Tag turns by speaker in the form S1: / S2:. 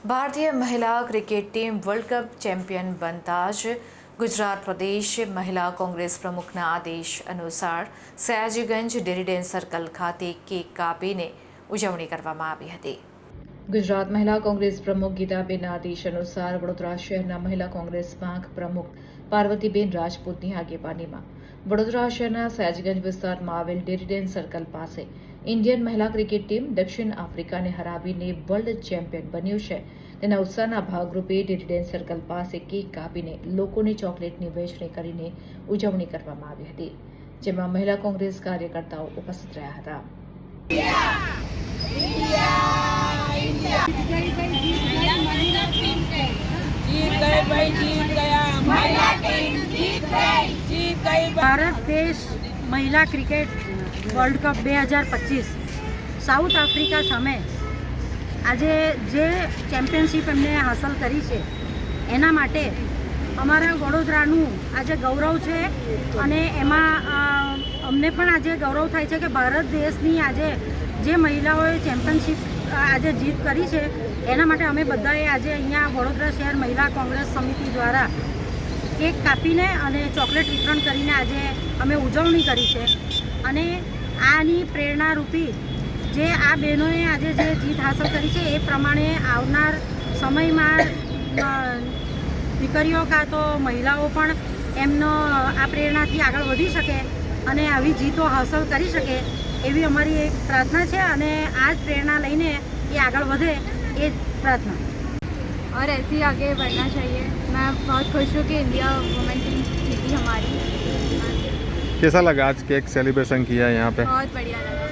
S1: ભારતીય મહિલા cricket team world cup champion બનતા જ ગુજરાત પ્રદેશ મહિલા કોંગ્રેસ પ્રમુખના આદેશ અનુસાર સયાજીગંજ ડેરીડેન સર્કલ ખાતે કેક કાપીને ઉજવણી કરવામાં આવી હતી. ગુજરાત મહિલા કોંગ્રેસ પ્રમુખ ગીતાબેનના આદેશ અનુસાર વડોદરા શહેરના મહિલા કોંગ્રેસ પાંખ પ્રમુખ પાર્વતીબેન રાજપૂતની આગેવાનીમાં વડોદરા શહેરના સયાજીગંજ વિસ્તારમાં આવેલ ડેરીડેન સર્કલ પાસે ઇન્ડિયન મહિલા ક્રિકેટ ટીમ દક્ષિણ આફ્રિકાને હરાવીને વર્લ્ડ ચેમ્પિયન બન્યું છે. તેના ઉત્સાહના ભાગરૂપે ડિડિડેન સર્કલ પાસે કેક કાપીને લોકોને ચોકલેટની વહેંચણી કરીને ઉજવણી કરવામાં આવી હતી, જેમાં મહિલા કોંગ્રેસ કાર્યકર્તાઓ ઉપસ્થિત રહ્યા હતા.
S2: ભારત દેશ મહિલા ક્રિકેટ વર્લ્ડ કપ બે હજાર પચીસ સાઉથ આફ્રિકા સામે આજે જે ચેમ્પિયનશિપ એમને હાંસલ કરી છે, એના માટે અમારા વડોદરાનું આજે ગૌરવ છે અને એમાં અમને પણ આજે ગૌરવ થાય છે કે ભારત દેશની આજે જે મહિલાઓએ ચેમ્પિયનશિપ આજે જીત કરી છે, એના માટે અમે બધાએ આજે અહીંયા વડોદરા શહેર મહિલા કોંગ્રેસ સમિતિ દ્વારા કેક કાપીને અને ચોકલેટ વિતરણ કરીને આજે અમે ઉજવણી કરી છે. અને આની પ્રેરણારૂપી જે આ બહેનોએ આજે જે જીત હાંસલ કરી છે એ પ્રમાણે આવનાર સમયમાં અ, દીકરીઓ કાં તો મહિલાઓ પણ એમનો આ પ્રેરણાથી આગળ વધી શકે અને આવી જીતો હાંસલ કરી શકે એવી અમારી એક પ્રાર્થના છે અને આ જ પ્રેરણા લઈને એ આગળ વધે એ જ પ્રાર્થના
S3: और ऐसे ही आगे बढ़ना चाहिए मैं बहुत खुश हूँ कि इंडिया वुमेन टीम जीती हमारी
S4: कैसा लगा आज केक सेलिब्रेशन किया यहाँ पे
S3: बहुत बढ़िया लगा